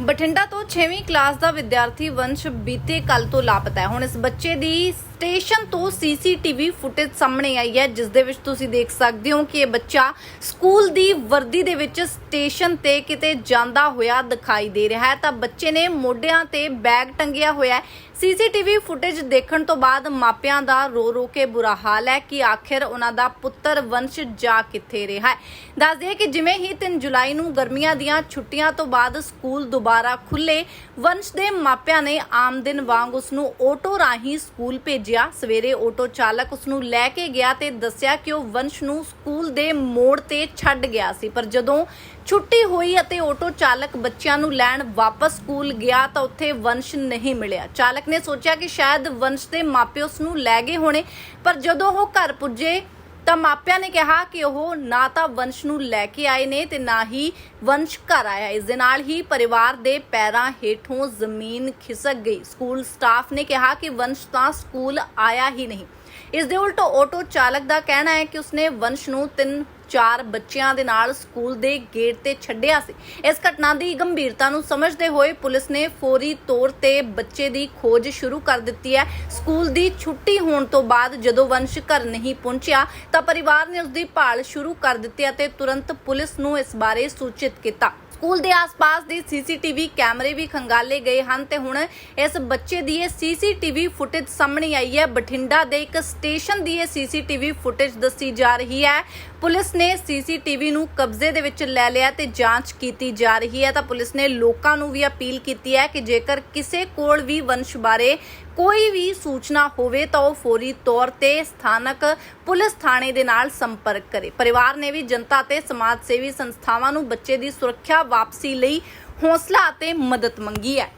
ਬਠਿੰਡਾ ਤੋਂ 6ਵੀਂ ਕਲਾਸ ਦਾ ਵਿਦਿਆਰਥੀ ਵੰਸ਼ ਬੀਤੇ ਕੱਲ ਤੋਂ ਲਾਪਤਾ ਹੈ। ਹੁਣ ਇਸ ਬੱਚੇ ਦੀ ਸਟੇਸ਼ਨ ਤੋਂ ਸੀਸੀਟੀਵੀ ਫੁਟੇਜ ਸਾਹਮਣੇ ਆਈ ਹੈ, ਜਿਸ ਦੇ ਵਿੱਚ ਤੁਸੀਂ ਦੇਖ ਸਕਦੇ ਹੋ ਕਿ ਇਹ ਬੱਚਾ ਸਕੂਲ ਦੀ ਵਰਦੀ ਦੇ ਵਿੱਚ ਸਟੇਸ਼ਨ ਤੇ ਕਿਤੇ ਜਾਂਦਾ ਹੋਇਆ ਦਿਖਾਈ ਦੇ ਰਿਹਾ ਹੈ। ਤਾਂ ਬੱਚੇ ਨੇ ਮੋਢਿਆਂ ਤੇ ਬੈਗ ਟੰਗਿਆ ਹੋਇਆ ਹੈ। ਸੀਸੀਟੀਵੀ ਫੁਟੇਜ ਦੇਖਣ ਤੋਂ ਬਾਅਦ ਮਾਪਿਆਂ ਦਾ ਰੋ ਰੋ ਕੇ ਬੁਰਾ ਹਾਲ ਹੈ ਕਿ ਆਖਿਰ ਉਹਨਾਂ ਦਾ ਪੁੱਤਰ ਵੰਸ਼ ਜਾ ਕਿੱਥੇ ਰਿਹਾ ਹੈ। ਦੱਸ ਦਈਏ ਕਿ ਜਿਵੇਂ ਹੀ 3 ਜੁਲਾਈ ਨੂੰ ਗਰਮੀਆਂ ਦੀਆਂ ਛੁੱਟੀਆਂ ਤੋਂ ਬਾਅਦ ਸਕੂਲ ਦੁਬਾਰਾ ਖੁੱਲੇ ਵੰਸ਼ ਦੇ ਮਾਪਿਆਂ ਨੇ ਆਮ ਦਿਨ ਵਾਂਗ ਉਸ ਨੂੰ ਆਟੋ ਰਾਹੀਂ ਸਕੂਲ ਭੇਜਿਆ ਸਵੇਰੇ ਆਟੋ ਚਾਲਕ ਉਸ ਨੂੰ ਲੈ ਕੇ ਗਿਆ ਤੇ ਦੱਸਿਆ ਕਿ ਉਹ ਵੰਸ਼ ਨੂੰ ਸਕੂਲ ਦੇ ਮੋੜ ਤੇ ਛੱਡ ਗਿਆ ਸੀ। ਪਰ ਜਦੋਂ ਛੁੱਟੀ ਹੋਈ ਅਤੇ ਆਟੋ ਚਾਲਕ ਬੱਚਿਆਂ ਨੂੰ ਲੈਣ ਵਾਪਸ ਸਕੂਲ ਗਿਆ ਤਾਂ ਉੱਥੇ ਵੰਸ਼ ਨਹੀਂ ਮਿਲਿਆ। ਚਾਲਕ ਨੇ ਸੋਚਿਆ ਕਿ ਸ਼ਾਇਦ ਵੰਸ਼ ਦੇ ਮਾਪੇ ਉਸ ਨੂੰ ਲੈ ਗਏ ਹੋਣੇ, ਪਰ ਜਦੋਂ ਉਹ ਘਰ ਪੁੱਜੇ ਤਾਂ ਮਾਪਿਆਂ ਨੇ ਕਿਹਾ ਕਿ ਉਹ ਨਾ ਤਾਂ ਵੰਸ਼ ਨੂੰ ਲੈ ਕੇ ਆਏ ਨੇ ਤੇ ਨਾ ਹੀ ਵੰਸ਼ ਘਰ ਆਇਆ। ਇਸ ਦੇ ਨਾਲ ਹੀ ਪਰਿਵਾਰ ਦੇ ਪੈਰਾਂ ਹੇਠੋਂ ਜ਼ਮੀਨ ਖਿਸਕ ਗਈ। ਸਕੂਲ ਸਟਾਫ ਨੇ ਕਿਹਾ ਕਿ ਵੰਸ਼ ਤਾਂ ਸਕੂਲ ਆਇਆ ਹੀ ਨਹੀਂ। ਇਸ ਦੇ ਉਲਟ ਆਟੋ ਚਾਲਕ ਦਾ ਕਹਿਣਾ ਹੈ ਕਿ ਉਸਨੇ ਵੰਸ਼ ਨੂੰ ਤਿੰਨ ਚਾਰ ਬੱਚਿਆਂ ਦੇ ਨਾਲ ਸਕੂਲ ਦੇ ਗੇਟ ਤੇ ਛੱਡਿਆ ਸੀ। ਇਸ ਘਟਨਾ ਦੀ ਗੰਭੀਰਤਾ ਨੂੰ ਸਮਝਦੇ ਹੋਏ ਪੁਲਿਸ ਨੇ ਫੌਰੀ ਤੌਰ ਤੇ ਬੱਚੇ ਦੀ ਖੋਜ ਸ਼ੁਰੂ ਕਰ ਦਿੱਤੀ ਹੈ। ਸਕੂਲ ਦੀ ਛੁੱਟੀ ਹੋਣ ਤੋਂ ਬਾਅਦ ਜਦੋਂ ਵੰਸ਼ ਘਰ ਨਹੀਂ ਪਹੁੰਚਿਆ, ਤਾਂ ਪਰਿਵਾਰ ਨੇ ਉਸ ਦੀ ਭਾਲ ਸ਼ੁਰੂ ਕਰ ਦਿੱਤੀ ਅਤੇ ਤੁਰੰਤ ਪੁਲਿਸ ਨੂੰ ਇਸ ਬਾਰੇ ਸੂਚਿਤ ਕੀਤਾ। ਸਕੂਲ ਦੇ ਆਸ-ਪਾਸ ਦੇ ਸੀਸੀਟੀਵੀ ਕੈਮਰੇ ਵੀ ਖੰਗਾਲੇ ਗਏ ਹਨ ਤੇ ਹੁਣ ਇਸ ਬੱਚੇ ਦੀ ਇਹ ਸੀਸੀਟੀਵੀ ਫੁਟੇਜ ਸਾਹਮਣੇ ਆਈ ਹੈ। ਬਠਿੰਡਾ ਦੇ ਇੱਕ ਸਟੇਸ਼ਨ ਦੀ ਇਹ ਸੀਸੀਟੀਵੀ ਫੁਟੇਜ ਦੱਸੀ ਜਾ ਰਹੀ ਹੈ। ਪੁਲਿਸ ਨੇ ਸੀਸੀਟੀਵੀ ਨੂੰ ਕਬਜ਼ੇ ਦੇ ਵਿੱਚ ਲੈ ਲਿਆ ਤੇ ਜਾਂਚ ਕੀਤੀ ਜਾ ਰਹੀ ਹੈ। ਤਾਂ ਪੁਲਿਸ ਨੇ ਲੋਕਾਂ ਨੂੰ ਵੀ ਅਪੀਲ ਕੀਤੀ ਹੈ ਕਿ ਜੇਕਰ ਕਿਸੇ ਕੋਲ ਵੀ ਵੰਸ਼ ਬਾਰੇ ਕੋਈ ਵੀ ਸੂਚਨਾ ਹੋਵੇ ਤਾਂ ਉਹ ਫੌਰੀ ਤੌਰ ਤੇ ਸਥਾਨਕ ਪੁਲਿਸ ਥਾਣੇ ਦੇ ਨਾਲ ਸੰਪਰਕ ਕਰੇ। ਪਰਿਵਾਰ ਨੇ ਵੀ ਜਨਤਾ ਤੇ ਸਮਾਜ ਸੇਵੀ ਸੰਸਥਾਵਾਂ ਨੂੰ ਬੱਚੇ ਦੀ ਸੁਰੱਖਿਆ ਵਾਪਸੀ ਲਈ ਹੌਸਲਾ ਅਤੇ ਮਦਦ ਮੰਗੀ ਹੈ।